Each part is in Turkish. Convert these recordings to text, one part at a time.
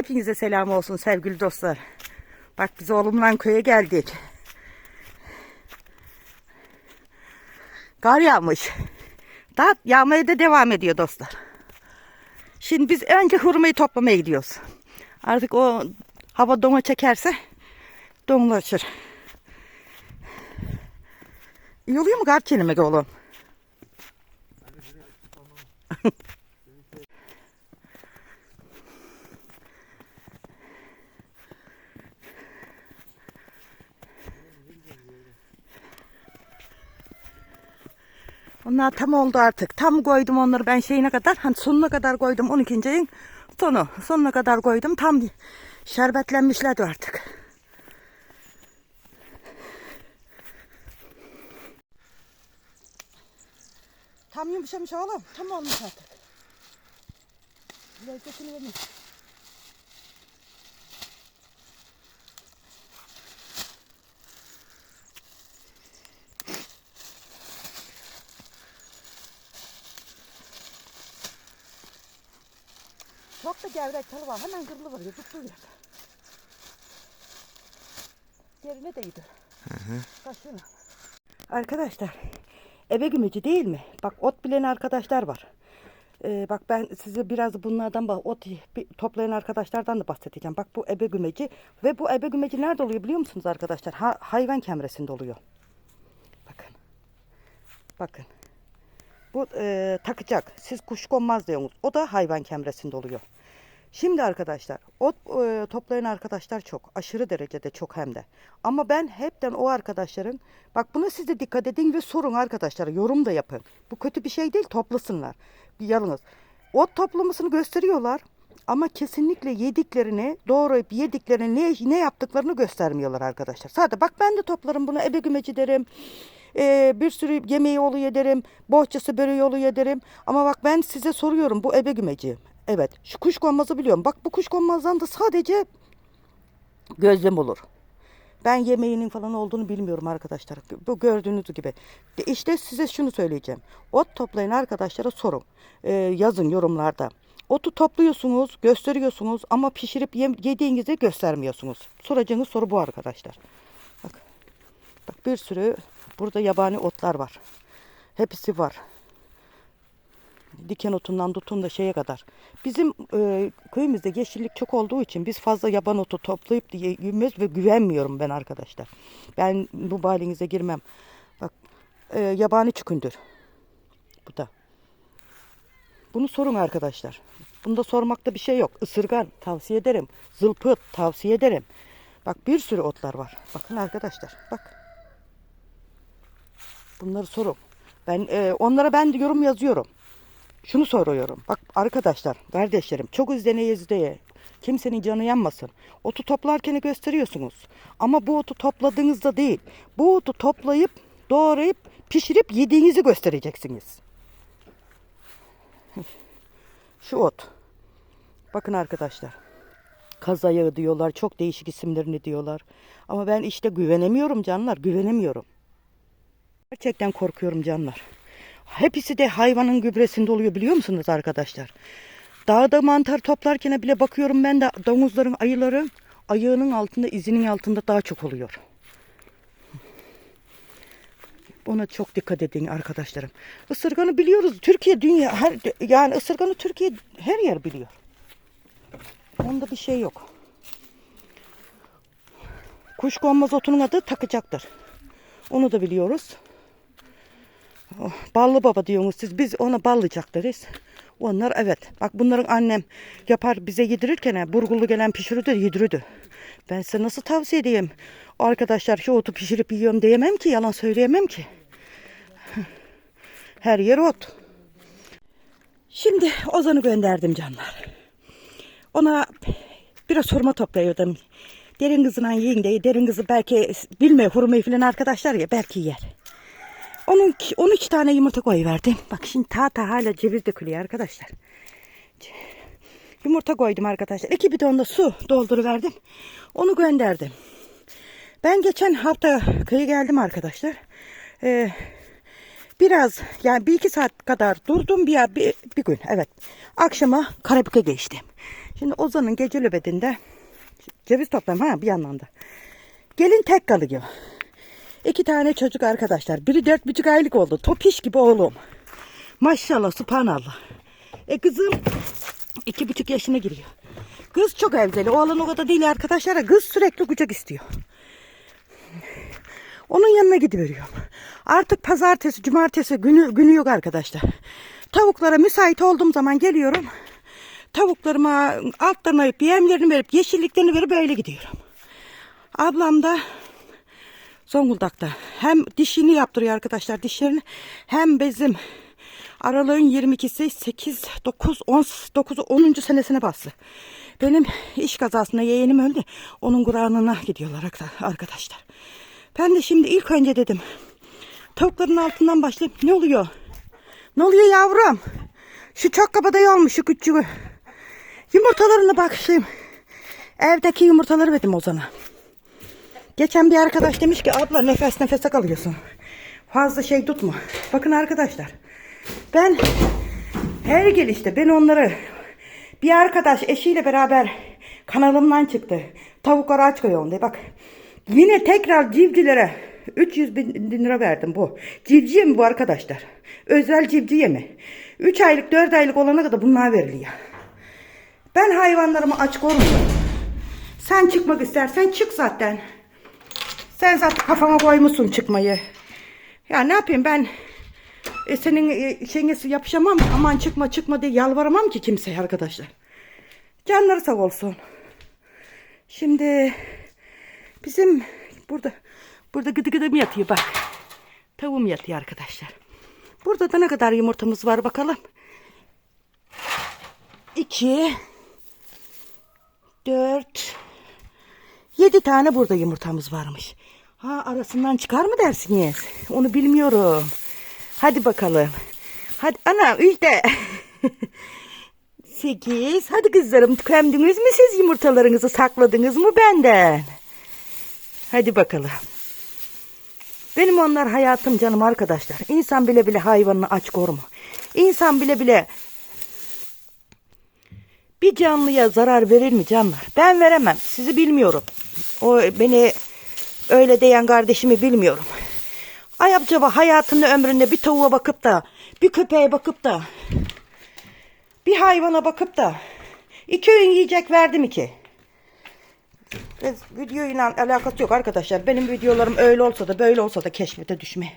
Hepinize selam olsun sevgili dostlar. Bak biz oğlumla köye geldik. Kar yağmış. Daha yağmaya da devam ediyor dostlar. Şimdi biz önce hurmayı toplamaya gidiyoruz. Artık o hava dona çekerse donlaşır. İyi oluyor mu kar çiğnemek oğlum? Onlar tam oldu artık. Tam koydum onları ben şeyine kadar. Hani sonuna kadar koydum 12. ayın sonu. Sonuna kadar koydum. Tam şerbetlenmişlerdi artık. Tam yumuşamış oğlum. Tam olmuş artık. Lezzetini vermiş. Çok da gevrek talı var. Hemen kırılıveriyor. Tutturuyor. Yerine de gidiyor. Kaşığına. Arkadaşlar ebe gümeci değil mi? Bak ot bilen arkadaşlar var. Ee, bak ben size biraz bunlardan bak ot toplayan arkadaşlardan da bahsedeceğim. Bak bu ebe gümeci ve bu ebe gümeci nerede oluyor biliyor musunuz arkadaşlar? Ha, hayvan kemresinde oluyor. Bakın. Bakın. Bu e, takacak. Siz kuşkonmaz diyorsunuz. O da hayvan kemresinde oluyor. Şimdi arkadaşlar ot e, toplayan arkadaşlar çok. Aşırı derecede çok hem de. Ama ben hepten o arkadaşların bak buna siz de dikkat edin ve sorun arkadaşlara yorum da yapın. Bu kötü bir şey değil toplasınlar. Yalnız ot toplamasını gösteriyorlar ama kesinlikle yediklerini doğrayıp yediklerini ne, ne yaptıklarını göstermiyorlar arkadaşlar. Sadece bak ben de toplarım bunu ebe gümeci derim. Ee, bir sürü yemeği oluyor derim. Bohçası böreği oluyor derim. Ama bak ben size soruyorum bu ebe gümeci. Evet şu kuşkonmazı biliyorum. Bak bu kuşkonmazdan da sadece gözlem olur. Ben yemeğinin falan olduğunu bilmiyorum arkadaşlar. Bu gördüğünüz gibi. İşte size şunu söyleyeceğim. Ot toplayan arkadaşlara sorun. Ee, yazın yorumlarda. Otu topluyorsunuz, gösteriyorsunuz ama pişirip yediğinizi göstermiyorsunuz. Soracağınız soru bu arkadaşlar. Bak. Bak bir sürü burada yabani otlar var. Hepsi var. Diken otundan tutun da şeye kadar. Bizim e, köyümüzde yeşillik çok olduğu için biz fazla yaban otu toplayıp yemiyoruz ve güvenmiyorum ben arkadaşlar. Ben bu balinize girmem. Bak e, yabani çükündür. Bu da. Bunu sorun arkadaşlar. Bunda sormakta bir şey yok. Isırgan tavsiye ederim. Zılpıt tavsiye ederim. Bak bir sürü otlar var. Bakın arkadaşlar. Bak. Bunları sorun. Ben e, onlara ben yorum yazıyorum. Şunu soruyorum. Bak arkadaşlar, kardeşlerim çok izleneyiz diye kimsenin canı yanmasın. Otu toplarken gösteriyorsunuz. Ama bu otu topladığınızda değil. Bu otu toplayıp doğrayıp pişirip yediğinizi göstereceksiniz. Şu ot. Bakın arkadaşlar. Kaz ayağı diyorlar. Çok değişik isimlerini diyorlar. Ama ben işte güvenemiyorum canlar. Güvenemiyorum. Gerçekten korkuyorum canlar. Hepsi de hayvanın gübresinde oluyor biliyor musunuz arkadaşlar? Dağda mantar toplarken bile bakıyorum ben de domuzların, ayıların ayağının altında, izinin altında daha çok oluyor. Ona çok dikkat edin arkadaşlarım. Isırganı biliyoruz. Türkiye dünya her yani ısırganı Türkiye her yer biliyor. Onda bir şey yok. Kuşkonmaz otunun adı takacaktır. Onu da biliyoruz. Oh, ballı baba diyorsunuz siz. Biz ona ballıcak deriz. Onlar evet. Bak bunların annem yapar bize yedirirken burgulu gelen pişirirdi yedirirdi. Ben size nasıl tavsiye edeyim? Arkadaşlar şu otu pişirip yiyorum diyemem ki. Yalan söyleyemem ki. Her yer ot. Şimdi Ozan'ı gönderdim canlar. Ona biraz hurma toplayıyordum. Derin kızından yiyin diye. Derin kızı belki bilmiyor hurmayı falan arkadaşlar ya belki yer. Onun 13 tane yumurta koyuverdim. Bak şimdi ta ta hala ceviz dökülüyor arkadaşlar. Yumurta koydum arkadaşlar. İki bidonda su dolduruverdim. Onu gönderdim. Ben geçen hafta köye geldim arkadaşlar. Ee, biraz yani bir iki saat kadar durdum bir, bir, bir gün evet. Akşama Karabük'e geçtim. Şimdi Ozan'ın gece nöbetinde ceviz toplam ha bir yandan da. Gelin tek kalıyor. İki tane çocuk arkadaşlar. Biri dört buçuk aylık oldu. Topiş gibi oğlum. Maşallah subhanallah. E kızım iki buçuk yaşına giriyor. Kız çok evdeli. Oğlan o kadar değil arkadaşlar. Kız sürekli kucak istiyor. Onun yanına gidiveriyorum. Artık pazartesi, cumartesi günü, günü yok arkadaşlar. Tavuklara müsait olduğum zaman geliyorum. Tavuklarıma altlarına verip, yemlerini verip, yeşilliklerini verip böyle gidiyorum. Ablam da Zonguldak'ta hem dişini yaptırıyor arkadaşlar dişlerini hem bizim aralığın 22'si 8 9 10 9 10. senesine bastı. Benim iş kazasında yeğenim öldü. Onun Kur'an'ına gidiyorlar arkadaşlar. Ben de şimdi ilk önce dedim. Tavukların altından başlayayım. Ne oluyor? Ne oluyor yavrum? Şu çok kabadayı olmuş şu küçüğü. Yumurtalarına bakayım. Evdeki yumurtaları verdim Ozan'a. Geçen bir arkadaş demiş ki abla nefes nefese kalıyorsun. Fazla şey tutma. Bakın arkadaşlar. Ben her gelişte ben onları bir arkadaş eşiyle beraber kanalımdan çıktı. Tavukları aç koyuyorum diye bak. Yine tekrar civcilere 300 bin lira verdim bu. Civciye mi bu arkadaşlar? Özel civciye mi? 3 aylık 4 aylık olana kadar bunlar veriliyor. Ben hayvanlarımı aç korumuyorum. Sen çıkmak istersen çık zaten. Sen zaten kafana koymuşsun çıkmayı. Ya ne yapayım ben e, senin e, şeyine yapışamam. Aman çıkma çıkma diye yalvaramam ki kimseye arkadaşlar. Canları sağ olsun. Şimdi bizim burada burada gıdı gıdım yatıyor bak. Tavuğum yatıyor arkadaşlar. Burada da ne kadar yumurtamız var bakalım. 2 4 7 tane burada yumurtamız varmış. Ha arasından çıkar mı dersiniz? Onu bilmiyorum. Hadi bakalım. Hadi ana işte. 8. Hadi kızlarım tükendiniz mi siz yumurtalarınızı sakladınız mı benden? Hadi bakalım. Benim onlar hayatım canım arkadaşlar. İnsan bile bile hayvanını aç koruma. İnsan bile bile bir canlıya zarar verir mi canlar? Ben veremem. Sizi bilmiyorum. O beni öyle diyen kardeşimi bilmiyorum. Ay acaba hayatında ömründe bir tavuğa bakıp da bir köpeğe bakıp da bir hayvana bakıp da iki öğün yiyecek verdi mi ki? Videoyla alakası yok arkadaşlar. Benim videolarım öyle olsa da böyle olsa da keşfete düşme.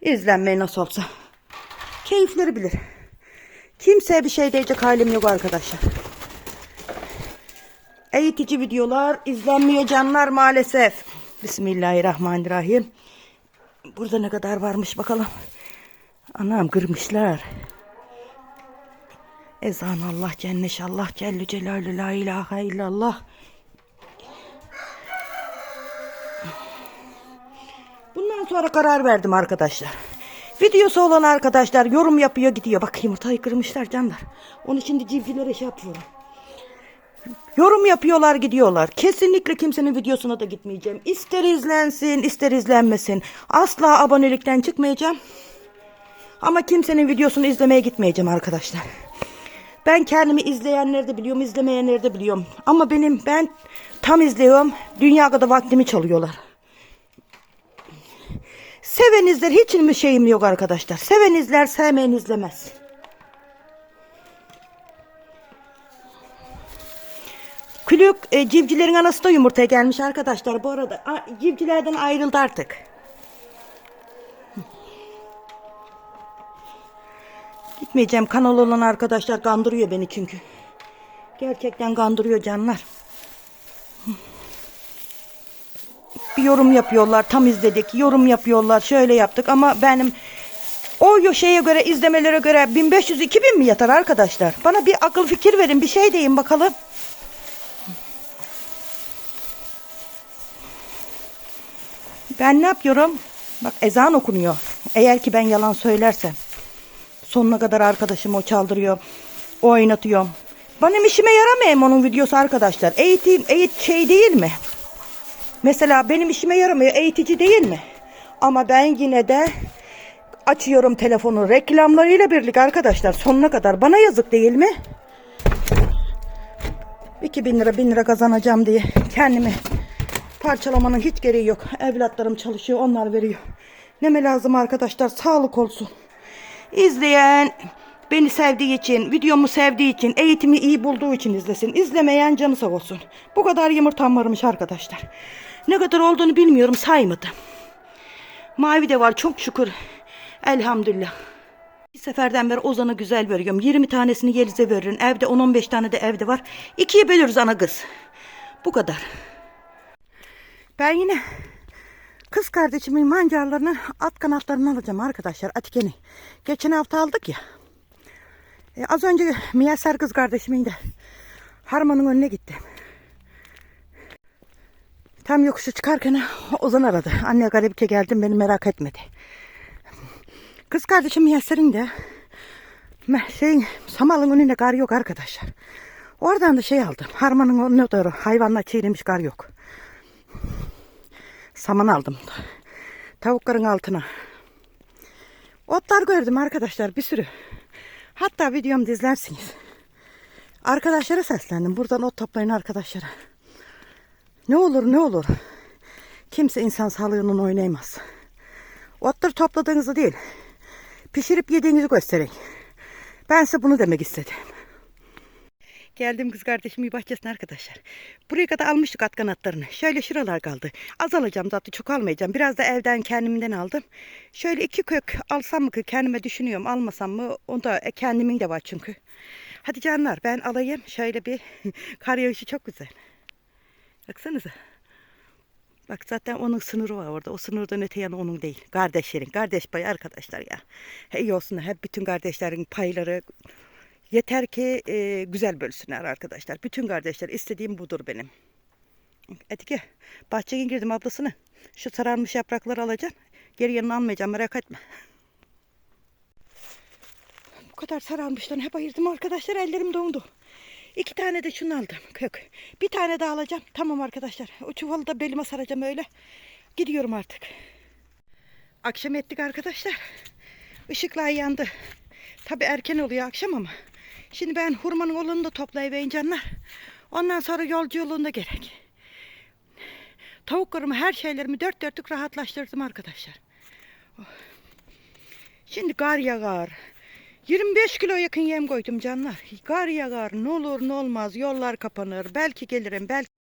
İzlenmeyi nasıl olsa. Keyifleri bilir. Kimseye bir şey diyecek halim yok arkadaşlar. Eğitici videolar izlenmiyor canlar maalesef. Bismillahirrahmanirrahim. Burada ne kadar varmış bakalım. Anam kırmışlar. Ezan Allah cenneş Allah Celle Celaluhu la ilahe illallah. Bundan sonra karar verdim arkadaşlar. Videosu olan arkadaşlar yorum yapıyor gidiyor. Bak yumurtayı kırmışlar canlar. Onu şimdi civcivlere şey yapıyorum. Yorum yapıyorlar gidiyorlar. Kesinlikle kimsenin videosuna da gitmeyeceğim. İster izlensin ister izlenmesin. Asla abonelikten çıkmayacağım. Ama kimsenin videosunu izlemeye gitmeyeceğim arkadaşlar. Ben kendimi izleyenleri de biliyorum, izlemeyenleri de biliyorum. Ama benim ben tam izliyorum. Dünya kadar vaktimi çalıyorlar. Seven izler hiç mi şeyim yok arkadaşlar. Seven izler, sevmeyen izlemez. Külük e, civcilerin anası da yumurtaya gelmiş arkadaşlar. Bu arada a, civcilerden ayrıldı artık. Gitmeyeceğim. Kanal olan arkadaşlar kandırıyor beni çünkü. Gerçekten kandırıyor canlar. Bir yorum yapıyorlar. Tam izledik. Yorum yapıyorlar. Şöyle yaptık ama benim o şeye göre izlemelere göre 1500-2000 mi yatar arkadaşlar? Bana bir akıl fikir verin. Bir şey deyin bakalım. Ben ne yapıyorum? Bak ezan okunuyor. Eğer ki ben yalan söylersem. Sonuna kadar arkadaşım o çaldırıyor. O oynatıyor. Benim işime yaramıyor onun videosu arkadaşlar. Eğitim, eğit şey değil mi? Mesela benim işime yaramıyor. Eğitici değil mi? Ama ben yine de açıyorum telefonu reklamlarıyla birlikte arkadaşlar sonuna kadar. Bana yazık değil mi? 2000 lira 1000 lira kazanacağım diye kendimi parçalamanın hiç gereği yok. Evlatlarım çalışıyor onlar veriyor. Neme lazım arkadaşlar sağlık olsun. İzleyen beni sevdiği için, videomu sevdiği için, eğitimi iyi bulduğu için izlesin. İzlemeyen canı sağ olsun. Bu kadar yumurtam varmış arkadaşlar. Ne kadar olduğunu bilmiyorum saymadım. Mavi de var çok şükür. Elhamdülillah. Bir seferden beri Ozan'a güzel veriyorum. 20 tanesini Yeliz'e veririm. Evde 10-15 tane de evde var. İkiye bölürüz ana kız. Bu kadar. Ben yine kız kardeşimin mancarlarını at kanatlarını alacağım arkadaşlar. Atikeni. Geçen hafta aldık ya. E, az önce Miyaser kız kardeşimin de harmanın önüne gittim. Tam yokuşu çıkarken Ozan aradı. Anne Garipke geldim beni merak etmedi. Kız kardeşim Miyasser'in de şeyin samalın önünde kar yok arkadaşlar. Oradan da şey aldım. Harmanın önüne doğru hayvanla çiğnemiş kar yok. Saman aldım. Tavukların altına. Otlar gördüm arkadaşlar bir sürü. Hatta videomda izlersiniz. Arkadaşlara seslendim. Buradan ot toplayın arkadaşlara. Ne olur ne olur. Kimse insan sağlığının oynayamaz. Otları topladığınızı değil, pişirip yediğinizi gösterin. Ben size bunu demek istedim. Geldim kız kardeşimin bahçesine arkadaşlar. Buraya kadar almıştık at kanatlarını. Şöyle şuralar kaldı. Az alacağım zaten çok almayacağım. Biraz da evden kendimden aldım. Şöyle iki kök alsam mı ki kendime düşünüyorum. Almasam mı? Onda e, kendimin de var çünkü. Hadi canlar ben alayım. Şöyle bir kar yağışı çok güzel. Baksanıza. Bak zaten onun sınırı var orada. O sınırdan öte yanı onun değil. Kardeşlerin. Kardeş payı arkadaşlar ya. İyi olsun. Hep bütün kardeşlerin payları yeter ki e, güzel bölsünler arkadaşlar. Bütün kardeşler istediğim budur benim. Etike bahçeye girdim ablasını. Şu sararmış yaprakları alacağım. Geri yanına almayacağım merak etme. Bu kadar sararmışlarını hep ayırdım arkadaşlar. Ellerim dondu. İki tane de şunu aldım kök. Bir tane daha alacağım. Tamam arkadaşlar. O çuvalı da belime saracağım öyle. Gidiyorum artık. Akşam ettik arkadaşlar. Işıklar yandı. Tabi erken oluyor akşam ama. Şimdi ben hurmanın olunu da toplayıvereyim canlar. Ondan sonra yolcu yolunda gerek. Tavuklarımı her şeylerimi dört dörtlük rahatlaştırdım arkadaşlar. Oh. Şimdi kar yağar. 25 kilo yakın yem koydum canlar. Kar yağar ne olur ne olmaz yollar kapanır. Belki gelirim belki